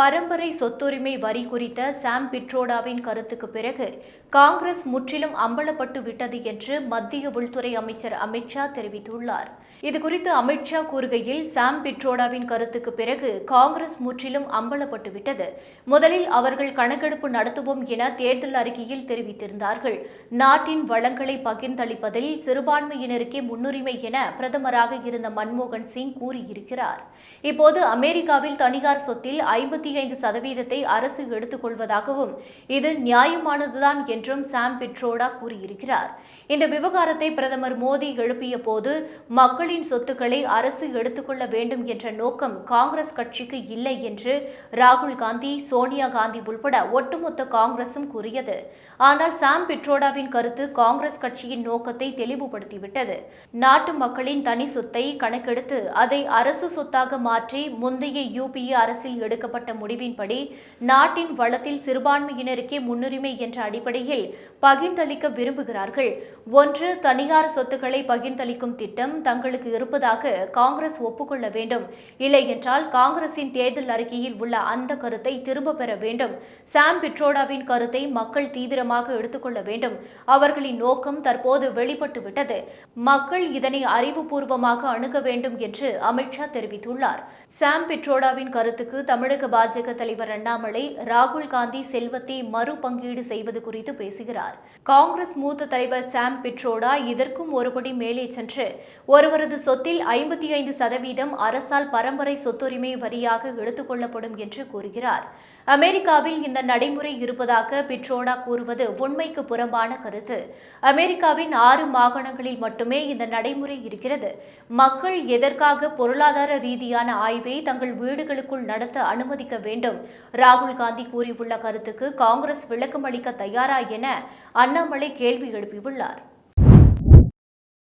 பரம்பரை சொத்துரிமை வரி குறித்த சாம் பிட்ரோடாவின் கருத்துக்கு பிறகு காங்கிரஸ் முற்றிலும் அம்பலப்பட்டு விட்டது என்று மத்திய உள்துறை அமைச்சர் அமித்ஷா தெரிவித்துள்ளார். இதுகுறித்து அமித்ஷா கூறுகையில் சாம் பிட்ரோடாவின் கருத்துக்கு பிறகு காங்கிரஸ் முற்றிலும் அம்பலப்பட்டு விட்டது. முதலில் அவர்கள் கணக்கெடுப்பு நடத்துவோம் என தேர்தல் அறிக்கையில் தெரிவித்திருந்தார்கள். நாட்டின் வளங்களை பகிர்ந்தளிப்பதில் சிறுபான்மையினருக்கே முன்னுரிமை என பிரதமராக இருந்த மன்மோகன் சிங் கூறியிருக்கிறார். இப்போது அமெரிக்காவில் தனியார் சொத்தில் ஐம்பத்தி ஐந்து சதவீதத்தை அரசு எடுத்துக்கொள்வதாகவும் இது நியாயமானதுதான் என்றும் சாம் பிட்ரோடா கூறியிருக்கிறார். இந்த விவகாரத்தை பிரதமர் மோடி எழுப்பிய போது மக்களின் சொத்துக்களை அரசு எடுத்துக்கொள்ள வேண்டும் என்ற நோக்கம் காங்கிரஸ் கட்சிக்கு இல்லை என்று ராகுல் காந்தி சோனியா காந்தி உள்பட ஒட்டுமொத்த காங்கிரசும் கூறியது. ஆனால் சாம் பிட்ரோடாவின் கருத்து காங்கிரஸ் கட்சியின் நோக்கத்தை தெளிவுபடுத்திவிட்டது. நாட்டு மக்களின் தனி சொத்தை கணக்கெடுத்து அதை அரசு சொத்தாக மாற்றி முந்தைய யூபிஏ அரசில் எடுக்கப்பட்ட முடிவின்படி நாட்டின் வளத்தில் சிறுபான்மையினருக்கே முன்னுரிமை என்ற அடிப்படையில் பகிர்ந்தளிக்க விரும்புகிறார்கள். ஒன்று தனியார் சொத்துக்களை பகிர்ந்தளிக்கும் திட்டம் தங்களுக்கு இருப்பதாக காங்கிரஸ் ஒப்புக்கொள்ள வேண்டும். இல்லை என்றால் காங்கிரசின் தேர்தல் அறிக்கையில் உள்ள அந்த கருத்தை திரும்ப பெற வேண்டும். சாம் பிட்ரோடாவின் கருத்தை மக்கள் தீவிரமாக எடுத்துக்கொள்ள வேண்டும். அவர்களின் நோக்கம் தற்போது வெளிப்பட்டுவிட்டது. மக்கள் இதனை அறிவுபூர்வமாக அணுக வேண்டும் என்று அமித்ஷா தெரிவித்துள்ளார். சாம் பிட்ரோடாவின் கருத்துக்கு தமிழக பாஜக தலைவர் அண்ணாமலை ராகுல் காந்தி செல்வத்தை மறுபங்கீடு செய்வது குறித்து பேசுகிறார். காங்கிரஸ் மூத்த தலைவர் சாம் பிட்ரோடா இதற்கும் ஒருபடி மேலே சென்று. ஒருவரது சொத்தில் ஐம்பத்தி ஐந்து சதவீதம் அரசால் பரம்பரை சொத்துரிமை வரியாக எடுத்துக்கொள்ளப்படும் என்று கூறுகிறார். அமெரிக்காவில் இந்த நடைமுறை இருப்பதாக பிட்ரோடா கூறுவது உண்மைக்கு புறம்பான கருத்து. அமெரிக்காவின் ஆறு மாகாணங்களில் மட்டுமே இந்த நடைமுறை இருக்கிறது. மக்கள் எதற்காக பொருளாதார ரீதியான ஆய்வை தங்கள் வீடுகளுக்குள் நடத்த அனுமதிக்க வேண்டும்? ராகுல் காந்தி கூறியுள்ள கருத்துக்கு காங்கிரஸ் விளக்கம் அளிக்க தயாரா என அண்ணாமலை கேள்வி எழுப்பியுள்ளார்.